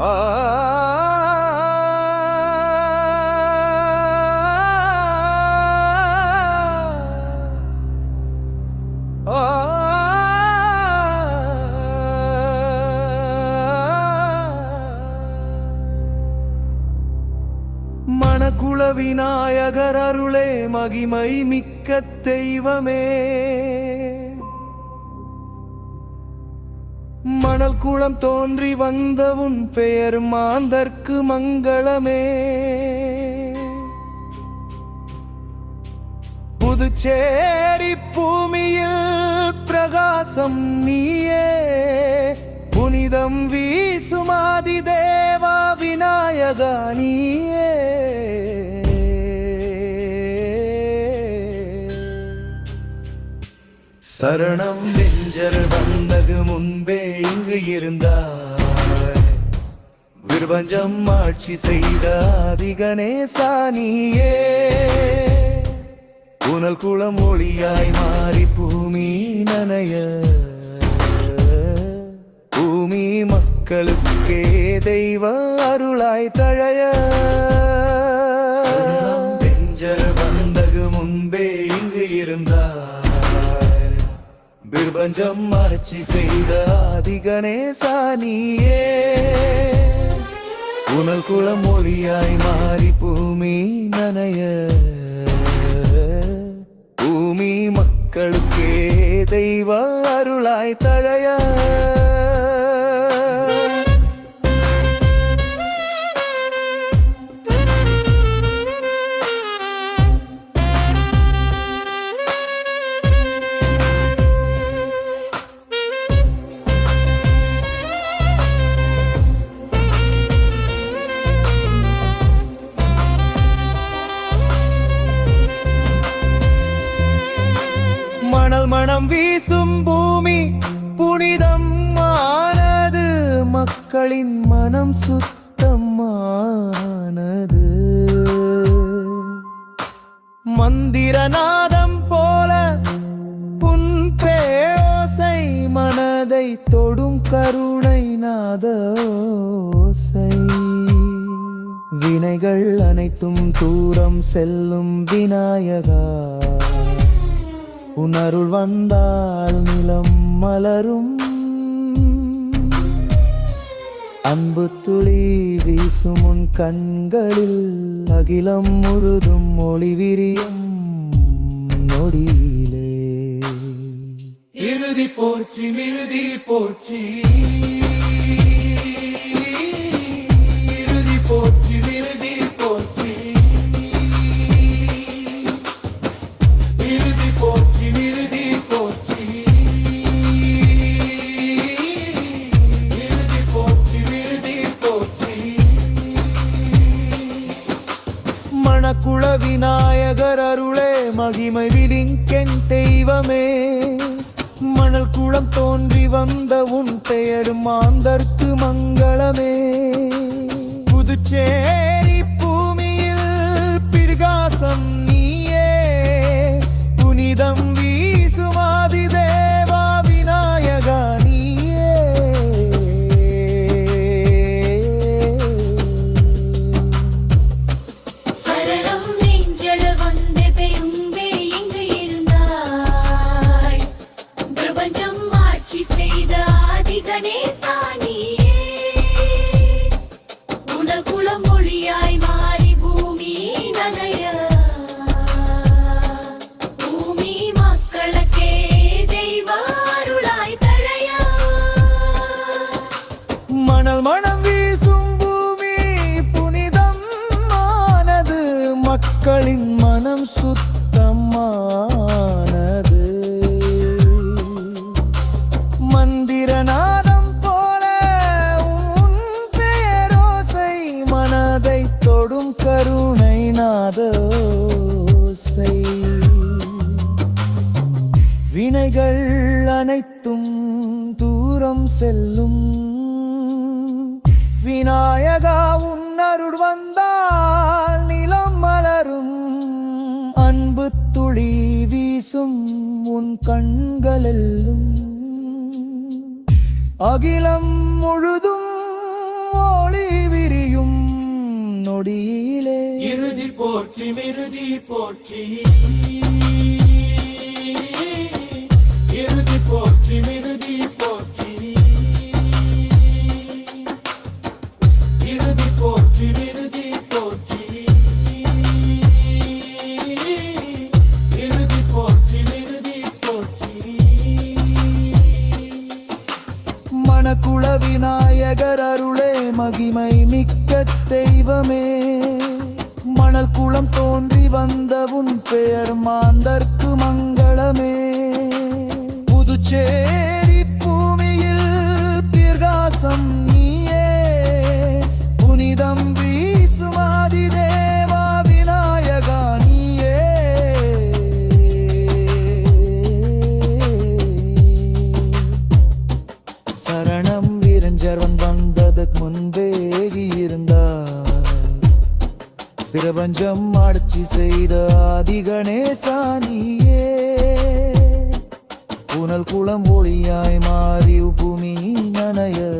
மணக்குள விநாயகர் அருளே மகிமை மிக்க தெய்வமே. மணல் குளம் தோன்றி வந்த உன் பெயர் மாந்தற்கு மங்களமே. புதுச்சேரி பூமியில் பிரகாசம் நீயே. புனிதம் வீசுமாதி தேவா விநாயகா நீயே. சரணம் நெஞ்சர் வந்தகு முன்பே இங்கு இருந்தாய். விருபஞ்சம் ஆட்சி செய்த அதிகணேசா நீயே புனல் குளம் ஒளியாய் மாறி பூமி நனைய. பூமி மக்களுக்கே தெய்வ அருளாய் தழைய. பிரபஞ்சம் ஆட்சி செய்த அதிகணேசா நீயே உணல் குளம் ஒளியாய் மாறி பூமி நனைய. பூமி மக்களுக்கே தெய்வ அருளாய் தழைய. மக்களின் மனம் சுத்தமானது. மந்திரநாதம் போல புன் பேசை மனதை தொடும் கருணை நாதோசை. வினைகள் அனைத்தும் தூரம் செல்லும் விநாயகா. உணருள் வந்தால் நிலம் மலரும் அன்பு துளி வீசும் உன் கண்களில் அகிலம் முழுதும் ஒளி விரியும் நொடியிலே. இறுதி போற்றி இறுதி போற்றி. விநாயகர் அருளே மகிமை விரிங்கென் தெய்வமே. மணல் குளம் தோன்றி வந்த உன் பெயர் மாந்தர்க்கு மங்களமே. புதுச்சேரி பூமியில் பிரகாசம் நீயே. புனிதம் மக்களின் மனம் சுத்தமானது. மந்திரநாதம் போல உன் பெயரோசை மனதை தொடும் கருணை நாதோசை. வினைகள் அனைத்தும் தூரம் செல்லும். விநாயகா உன் அருள் ஒளி வீசும் உன் கண்களெல்லும். அகிலம் முழுதும் ஒளி விரியும் நொடியிலே. இறுதி போற்றி மிருதி போற்றி. இறுதி போற்றி மிருதி மணக்குள விநாயகர் அருளே மகிமை மிக்க தெய்வமே. மணல் குளம் தோன்றி வந்த உன் பெயர் மாந்தர்க்கு மங்களமே. புதுச்சேரி சரணம் வீரஞ்சரவன் வந்ததற்கு முன்பே இருந்தார். பிரபஞ்சம் ஆட்சி செய்த ஆதி கணேசானியே. புனல் குளம் ஒளியாய் மாறி பூமி நனைய